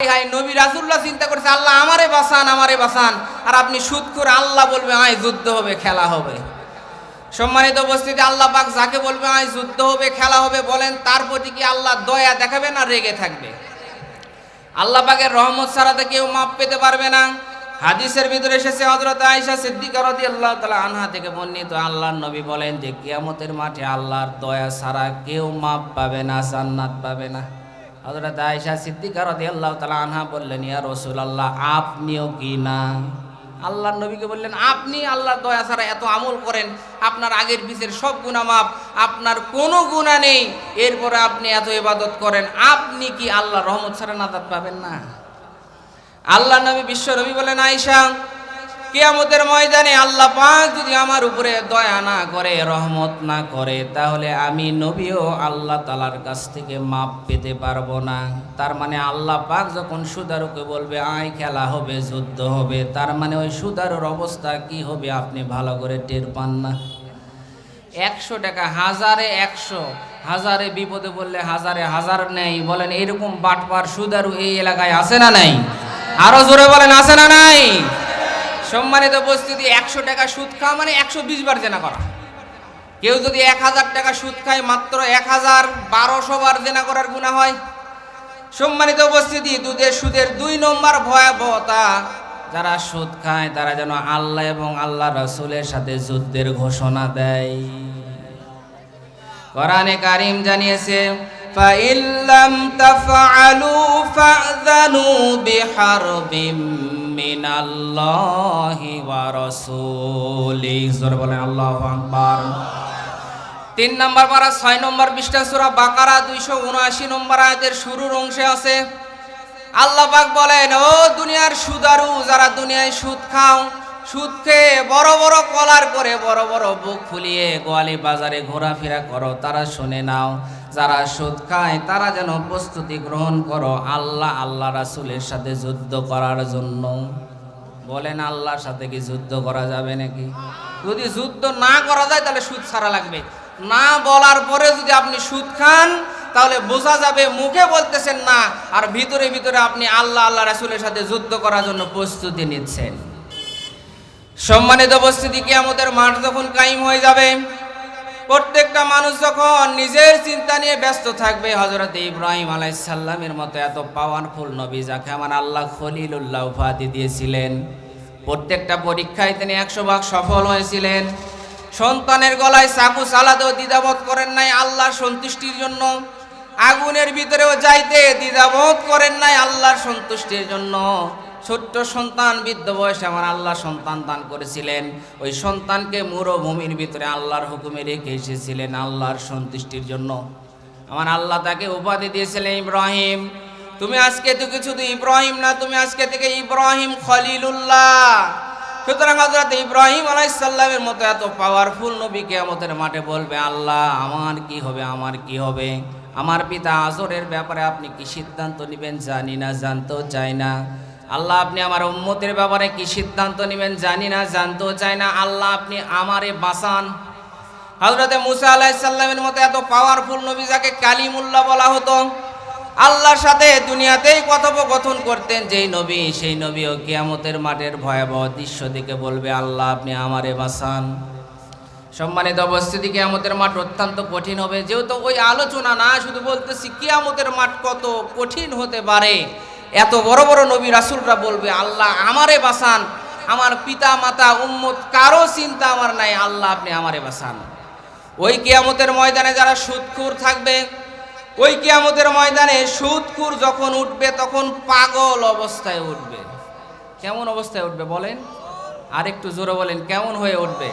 High নবী রাসুল্লাহ চিন্তা করছে, আল্লাহ আমারে বাঁচান আমারে বাঁচান। আর আপনি সুদ আল্লাহ বলবে, আয়, যুদ্ধ হবে, খেলা হবে। সম্মানিত উপস্থিতি, আল্লাহ পাক যাকে বলবে, আয়, যুদ্ধ হবে, খেলা হবে, বলেন, তার প্রতি কি আল্লাহ দয়া দেখাবে না রেগে থাকবে? আল্লাহ পাকের রহমত ছাড়াতে কেউ মাপ পেতে পারবে না। হাদিসের ভিতরে এসেছে, হযরত আয়েশা সিদ্দিকা রাদিয়াল্লাহু তাআলা আনহা থেকে বর্ণিত, আল্লাহর নবী বলেন যে, কিয়ামতের মাঠে আল্লাহর দয়া ছাড়া কেউ মাপ পাবে না, জান্নাত পাবে না। হযরত আয়েশা সিদ্দিকা রাদিয়াল্লাহু তাআলা আনহা বললেন, ইয়া রসুল আল্লাহ আপনিও কি না? আল্লাহর নবীকে বললেন, আপনি আল্লাহর দয়া ছাড়া এত আমল করেন, আপনার আগের পিছের সব গুনাহ মাপ আপনার কোনো গুনাহ নেই। এরপরে আপনি এত ইবাদত করেন, আপনি কি আল্লাহ রহমত ছাড়া নাজাত পাবেন না? আল্লাহ নবী বিশ্ব নবী বলেন আয়েশা কিয়ামতের ময়দানে আল্লাহ পাক যদি আমার উপরে দয়া না করে, রহমত না করে, তাহলে আমি নবীও আল্লাহ তালার কাছ থেকে মাপ পেতে পারব না। তার মানে আল্লাহ পাক যখন সুদারুকে বলবে, আয় খেলা হবে, যুদ্ধ হবে, তার মানে ওই সুদারুর অবস্থা কি হবে আপনি ভালো করে টের পান না। একশো টাকা, হাজারে একশো, হাজারে বিপদে বললে হাজারে হাজার নেই। বলেন, এরকম বাটপার সুদারু এই এলাকায় আছে না নাই? আরও জোরে বলেন, আছে না নাই? সম্মানিত উপস্থিতি, একশো টাকা সুদ খাওয়া মানে একশো বিশ বার জেনা করা। কেউ যদি এক হাজার টাকা সুদ খায়, মাত্র এক হাজার বারোশো বার জেনা করার গুণা হয়। সম্মানিত উপস্থিতি, দুধের সুদের দুই নম্বর ভয়াবহতা, যারা সুদ খায়, তারা যেন আল্লাহ এবং আল্লাহ রসুলের সাথে যুদ্ধের ঘোষণা দেয়। কোরআনে কারিম জানিয়েছে فَإِن لَّمْ تَفْعَلُوا فَأْذَنُوا بِحَرْبٍ مِّنَ اللَّهِ وَرَسُولِهِ জোরে বলেন আল্লাহু আকবার তিন নম্বর পারা ছয় নম্বর পৃষ্ঠা সূরা বাকারা দুইশো উনআশি নম্বর আয়াতের শুরুর অংশে আছে আল্লাহ পাক বলেন ও দুনিয়ার সুদারু যারা দুনিয়ায় সুদ খাও সুদ খেয়ে বড় বড় কলার করে বড় বড় বুক ফুলিয়ে গোয়ালি বাজারে ঘোরাফেরা করো তারা শুনে নাও যারা সুদ খায়, তারা যেন প্রস্তুতি গ্রহণ করো আল্লাহ আল্লাহ রাসুলের সাথে যুদ্ধ করার জন্য। বলেন আল্লাহর সাথে কি যুদ্ধ করা যাবে নাকি? যদি যুদ্ধ না করা যায়, তাহলে সুদ ছাড়া লাগবে। না বলার পরে যদি আপনি সুদ খান, তাহলে বোঝা যাবে মুখে বলতেছেন না, আর ভিতরে ভিতরে আপনি আল্লাহ আল্লাহ রাসুলের সাথে যুদ্ধ করার জন্য প্রস্তুতি নিচ্ছেন। সম্মানিত উপস্থিতি কি আমাদের মাঠ যখন কায়েম হয়ে যাবে প্রত্যেকটা মানুষ যখন নিজের চিন্তা নিয়ে ব্যস্ত থাকবে হজরত ইব্রাহিম আলাইসাল্লামের মতো এত পাওয়ারফুল নবী যাকে আমার আল্লাহ খলিলুল্লাহ উপাধি দিয়েছিলেন। প্রত্যেকটা পরীক্ষায় তিনি একশো ভাগ সফল হয়েছিলেন। সন্তানের গলায় চাকু চালাতেও দ্বিধাবোধ করেন নাই, আল্লাহর সন্তুষ্টির জন্য। আগুনের ভিতরেও যাইতে দ্বিধাবোধ করেন নাই, আল্লাহর সন্তুষ্টির জন্য। ছোট্ট সন্তান, বৃদ্ধ বয়সে আমার আল্লাহ সন্তান দান করেছিলেন। ওই সন্তানকে মরুভূমির ভিতরে আল্লাহর হুকুমে রেখে এসেছিলেন আল্লাহর সন্তুষ্টির জন্য। আমার আল্লাহ তাকে উপাধি দিয়েছিলেন ইব্রাহিম। তুমি আজকে থেকে শুধু ইব্রাহিম না, তুমি আজকে থেকে ইব্রাহিম খলিলুল্লাহ। সুতরাং হজরত ইব্রাহিম আলাইসাল্লামের মতো এত পাওয়ারফুল নবী কেয়ামতের মাঠে বলবে, আল্লাহ, আমার কি হবে, আমার কি হবে? আমার পিতা আজরের ব্যাপারে আপনি কি সিদ্ধান্ত নেবেন জানি না, জানতেও চাই না। আল্লাহ আপনি আমার উম্মতের ব্যাপারে কি সিদ্ধান্ত নেবেন জানি না, জানতেও চাই না। আল্লাহ আপনি আমারে বাঁচান। হজরতে মুসা আলাইসাল্লামের মতো এত পাওয়ারফুল নবী যাকে কালিমুল্লাহ বলা হতো, আল্লাহর সাথে দুনিয়াতেই কথোপকথন করতেন, যেই নবী সেই নবী ও কিয়ামতের মাঠের ভয়াবহ দৃশ্য দিকে বলবে, আল্লাহ আপনি আমারে বাঁচান। সম্মানিত অবস্থিতি কিয়ামতের মাঠ অত্যন্ত কঠিন হবে। যেহেতু ওই আলোচনা না, শুধু বলতেছি কিয়ামতের মাঠ কত কঠিন হতে পারে। এত বড় বড় নবী রাসুলরা বলবে, আল্লাহ আমারে বাঁচান, আমার পিতা মাতা উম্মত, কারও চিন্তা আমার নাই, আল্লাহ আপনি আমারে বাঁচান। ওই কিয়ামতের ময়দানে যারা সুদখুর থাকবে, ওই কিয়ামতের ময়দানে সুদখুর যখন উঠবে, তখন পাগল অবস্থায় উঠবে। কেমন অবস্থায় উঠবে বলেন? আর একটু জোরে বলেন, কেমন হয়ে উঠবে?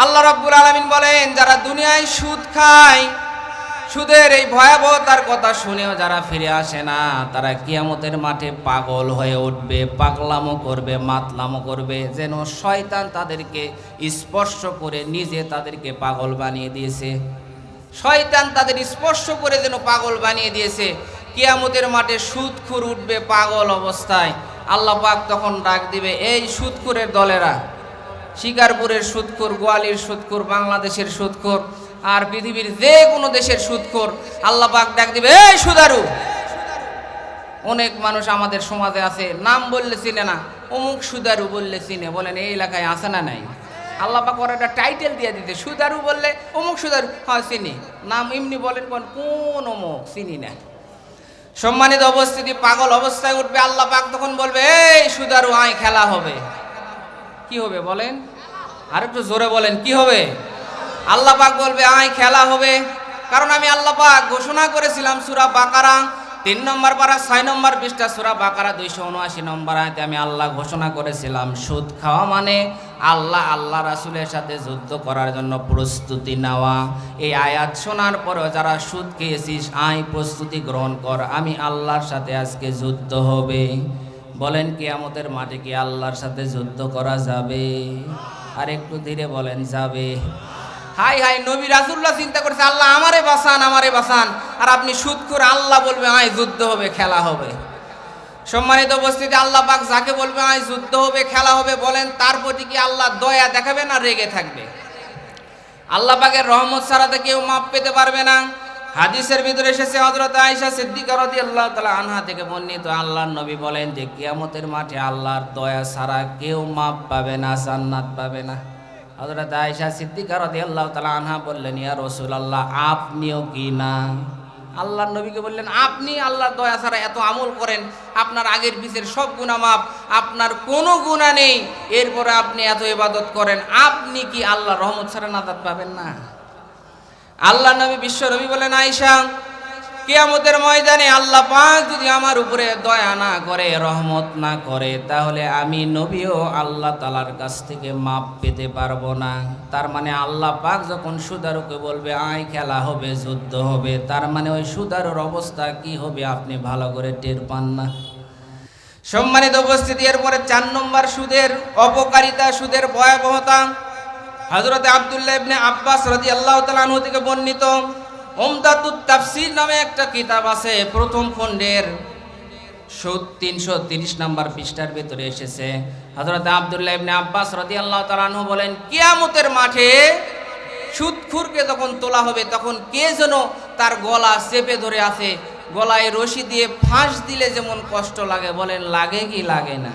আল্লাহ রাব্বুল আলামিন বলেন, যারা দুনিয়ায় সুদ খায়, সুদের এই ভয়াবহতার কথা শুনেও যারা ফিরে আসে না, তারা কিয়ামতের মাঠে পাগল হয়ে উঠবে, পাগলামো করবে, মাতলামো করবে, যেন শয়তান তাদেরকে স্পর্শ করে নিজে তাদেরকে পাগল বানিয়ে দিয়েছে। শয়তান তাদের স্পর্শ করে যেন পাগল বানিয়ে দিয়েছে। কিয়ামতের মাঠে সুদখুর উঠবে পাগল অবস্থায়। আল্লাহ পাক তখন ডাক দিবে, এই সুদখুরের দলেরা শিকারপুরের সুদখোর গোয়ালির সুদখোর বাংলাদেশের সুদখোর আর পৃথিবীর যে কোনো দেশের সুদখোর আল্লাহ পাক ডাক দিবে, এই সুদারু! অনেক মানুষ আমাদের সমাজে আছে, নাম বললে চিনে না, অমুক সুদারু বললে চিনে, বলেন, এই এলাকায় আছে না নাই? আল্লাহ পাক ওর একটা টাইটেল দিয়ে দিতে সুদারু বললে অমুক সুদারু হ্যাঁ চিনি। নাম এমনি বলেন কোন কোন অমুক, চিনি না। সম্মানিত অবস্থিতি পাগল অবস্থায় উঠবে, আল্লাহ পাক তখন বলবে, এই সুদারু, আয়, খেলা হবে। কি হবে বলেন? আর একটু জোরে বলেন, কি হবে? আল্লাহ পাক বলবে, আয়, খেলা হবে। কারণ আমি আল্লাহ পাক ঘোষণা করেছিলাম সুরা বাকারা, তিন নম্বর পারা, ছয় নম্বর পৃষ্ঠা, সুরা বাকারা দুইশো উনআশি নম্বর আয়তে আমি আল্লাহ ঘোষণা করেছিলাম, সুদ খাওয়া মানে আল্লাহ আল্লাহ রাসুলের সাথে যুদ্ধ করার জন্য প্রস্তুতি নেওয়া। এই আয়াত শোনার পরেও যারা সুদ খেয়েছিস, আয়, প্রস্তুতি গ্রহণ কর, আমি আল্লাহর সাথে আজকে যুদ্ধ হবে। বলেন কি আমাদের মাঠে কি আল্লাহর সাথে যুদ্ধ করা যাবে? আর একটু ধীরে বলেন, যাবে। হাই হাই, নবী রাসুল্লাহ চিন্তা করছে, আল্লাহ আমারে বাঁচান আমারে বাঁচান। আর আপনি সুদ করে আল্লাহ বলবে, আয়, যুদ্ধ হবে, খেলা হবে। সম্মানিত উপস্থিতি, আল্লাহ পাক যাকে বলবে, আয়, যুদ্ধ হবে, খেলা হবে, বলেন, তার প্রতি কি আল্লাহ দয়া দেখাবে না রেগে থাকবে? আল্লাহ পাকের রহমত ছাড়াতে কেউ মাপ পেতে পারবে না। হাদিসের ভিতরে এসেছে হযরত আয়েশা সিদ্দিকা রাদিয়াল্লাহু তাআলা আনহা থেকে বর্ণিত, আল্লাহর নবী বলেন যে কিয়ামতের মাঠে আল্লাহর দয়া ছাড়া কেউ মাপ পাবে না, জান্নাত পাবে না। হযরত আয়েশা সিদ্দিকা রাদিয়াল্লাহু তাআলা আনহা বললেন, ইয়া রাসূলুল্লাহ, আপনিও কি না? আল্লাহর নবীকে বললেন, আপনি আল্লাহর দয়া ছাড়া এত আমল করেন, আপনার আগের পিছের সব গুণা মাপ আপনার কোনো গুণা নেই, এরপরে আপনি এত ইবাদত করেন, আপনি কি আল্লাহ রহমত ছাড়া নাজাত পাবেন না? আল্লাহ নবী বিশ্ব রবি বলেন, আয়েশা, কিয়ামতের ময়দানে আল্লাহ পাক যদি আমার উপরে দয়া না করে, রহমত না করে, তাহলে আমি নবীও আল্লাহ তালার কাছ থেকে মাপ পেতে পারব না। তার মানে আল্লাহ পাক যখন সুদারুকে বলবে, আয় খেলা হবে, যুদ্ধ হবে, তার মানে ওই সুদারুর অবস্থা কি হবে আপনি ভালো করে টের পান না। সম্মানিত উপস্থিতি, এরপরে চার নম্বর সুদের অপকারিতা, সুদের ভয়াবহতা হজরত আবদুল্লাহ ইবনে আব্বাস রাদিয়াল্লাহু আল্লাহ আনহু থেকে বর্ণিত উমদাতুত তাফসীর নামে একটা কিতাব আছে, প্রথম খণ্ডের তিনশো তিরিশ নম্বর পৃষ্ঠার ভিতরে এসেছে। হজরত আবদুল্লাহ ইবনে আব্বাস রাদিয়াল্লাহু আল্লাহ আনহু বলেন, কিয়ামতের মাঠে সুদখুরকে যখন তোলা হবে, তখন কে যেন তার গলা চেপে ধরে আছে, গলায় রশি দিয়ে ফাঁস দিলে যেমন কষ্ট লাগে। বলেন, লাগে কি লাগে না?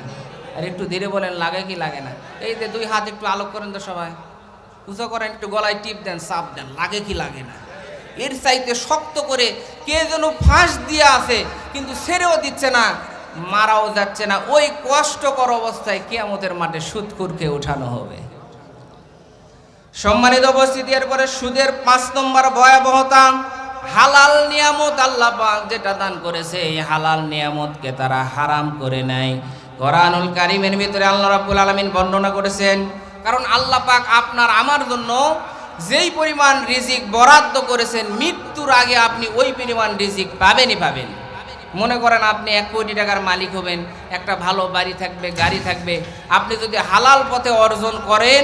আর একটু ধীরে বলেন, লাগে কি লাগে না? এই যে দুই হাত একটু আলোক করেন তো সবাই। উঁচু করেন, একটু গলায় টিপ দেন, চাপ দেন, লাগে কি লাগে না। এর চাইতে শক্ত করে কে যেন ফাঁস দিয়ে আছে, কিন্তু ছেড়েও দিচ্ছে না, মারাও যাচ্ছে না। ওই কষ্টকর অবস্থায় কেয়ামতের মাঠে সুদকুরকে উঠানো হবে। সম্মানিত উপস্থিতি, এরপরে সুদের পাঁচ নম্বর ভয়াবহতা, হালাল নিয়ামত আল্লাহ পাক যেটা দান করেছে, এই হালাল নিয়ামতকে তারা হারাম করে নেয় কোরআনুল কারিমের ভিতরে আল্লাহ রাব্বুল আলামিন বর্ণনা করেছেন কারণ আল্লাহ পাক আপনার, আমার জন্য যেই পরিমাণ রিজিক বরাদ্দ করেছেন, মৃত্যুর আগে আপনি ওই পরিমাণ রিজিক পাবেনই পাবেন। মনে করেন আপনি এক কোটি টাকার মালিক হবেন, একটা ভালো বাড়ি থাকবে, গাড়ি থাকবে, আপনি যদি হালাল পথে অর্জন করেন,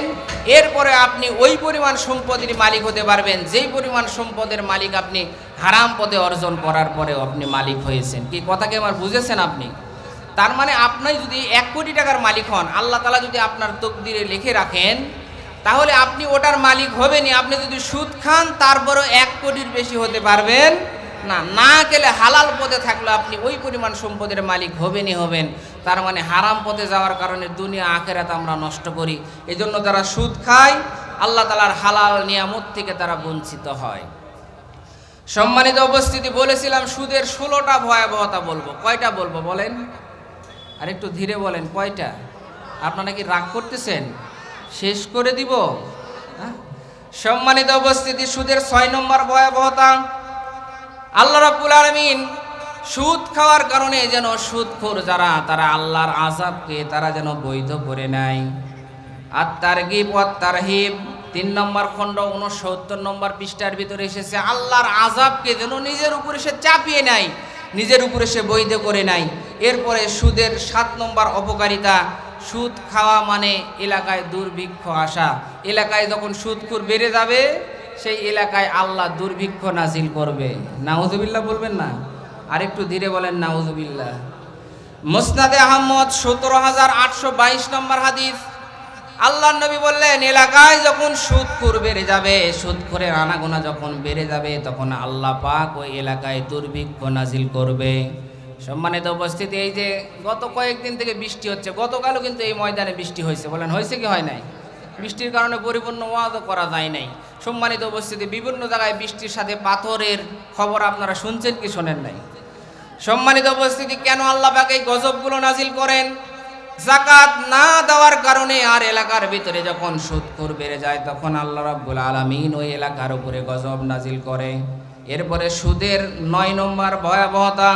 এরপরে আপনি ওই পরিমাণ সম্পদের মালিক হতে পারবেন, যেই পরিমাণ সম্পদের মালিক আপনি হারাম পথে অর্জন করার পরেও আপনি মালিক হয়েছেন। কি কথাকে আমার বুঝেছেন আপনি? তার মানে আপনি যদি এক কোটি টাকার মালিক হন, আল্লাহ তালা যদি আপনার তকদিরে লিখে রাখেন, তাহলে আপনি ওটার মালিক হবেনি আপনি যদি সুদ খান, তারপরও এক কোটির বেশি হতে পারবেন না। না গেলে হালাল পথে থাকলে আপনি ওই পরিমাণ সম্পদের মালিক হবেনই হবেন। তার মানে হারাম পথে যাওয়ার কারণে দুনিয়া, আখেরাত আমরা নষ্ট করি। এজন্য জন্য যারা সুদ খায়, আল্লাহ তালার হালাল নিয়ামত থেকে তারা বঞ্চিত হয়। সম্মানিত উপস্থিতি, বলেছিলাম সুদের ষোলোটা ভয়াবহতা বলব। কয়টা বলব বলেন? আর একটু ধীরে বলেন, কয়টা? আপনারা কি রাগ করতেছেন? শেষ করে দিব? হ্যাঁ? সম্মানিত উপস্থিতি, সুদের ছয় নম্বর ভয়াবহতা। আল্লাহ রাব্বুল আলামিন সুদ খাওয়ার কারণে যেন সুদখোর যারা, তারা আল্লাহর আযাবকে তারা যেন বৈধ করে নেয় আর তারগিব ও তারহিব তিন নম্বর খণ্ড উনসত্তর নম্বর পৃষ্ঠার ভিতরে এসেছে, আল্লাহর আজাবকে যেন নিজের উপরে সে চাপিয়ে নেয় নিজের উপরে সে বৈধ করে নেয় এরপরে সুদের সাত নম্বর অপকারিতা, সুদ খাওয়া মানে এলাকায় দুর্ভিক্ষ আসা। এলাকায় যখন সুদকুর বেড়ে যাবে, সেই এলাকায় আল্লাহ দুর্ভিক্ষ নাজিল করবে। নাউজুবিল্লাহ বলবেন না? আর একটু ধীরে বলেন, নাউজুবিল্লাহ। মুসনাদে আহমদ, সতেরো হাজার আটশো বাইশ নম্বর হাদিস। আল্লাহ নবী বললেন, এলাকায় যখন সুদখুর বেড়ে যাবে, সুদখুরের আনাগোনা যখন বেড়ে যাবে, তখন আল্লাহ পাক ওই এলাকায় দুর্ভিক্ষ নাজিল করবে। সম্মানিত উপস্থিতি, এই যে গত কয়েকদিন থেকে বৃষ্টি হচ্ছে, গতকালও কিন্তু এই ময়দানে বৃষ্টি হয়েছে। বলেন, হয়েছে কি হয় নাই? বৃষ্টির কারণে পরিপূর্ণ ওয়াদও করা যায় নাই। সম্মানিত উপস্থিতি, বিভিন্ন জায়গায় বৃষ্টির সাথে পাথরের খবর আপনারা শুনছেন কি শোনেন নাই? সম্মানিত উপস্থিতি, কেন আল্লাহ পাক গজবগুলো নাজিল করেন? জাকাত না দেওয়ার কারণে আর এলাকার ভিতরে যখন সুদখোর বেড়ে যায়, তখন আল্লাহ রাব্বুল আলামিন ওই এলাকার উপরে গজব নাজিল করে। এরপরে সুদের নয় নম্বর ভয়াবহতা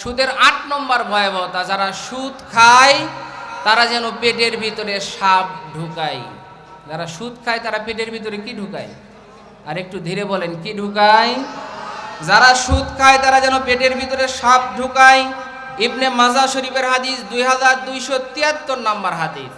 সুদের আট নম্বর ভয়াবহতা, যারা সুদ খায়, তারা যেন পেটের ভিতরে সাপ ঢুকায়। যারা সুদ খায়, তারা পেটের ভিতরে কি ঢুকায়? আর একটু ধীরে বলেন, কি ঢুকায়? যারা সুদ খায়, তারা যেন পেটের ভিতরে সাপ ঢুকায়। ইবনে মাজা শরীফের হাদিস দুই হাজার দুইশো তিয়াত্তর নম্বর হাদিস।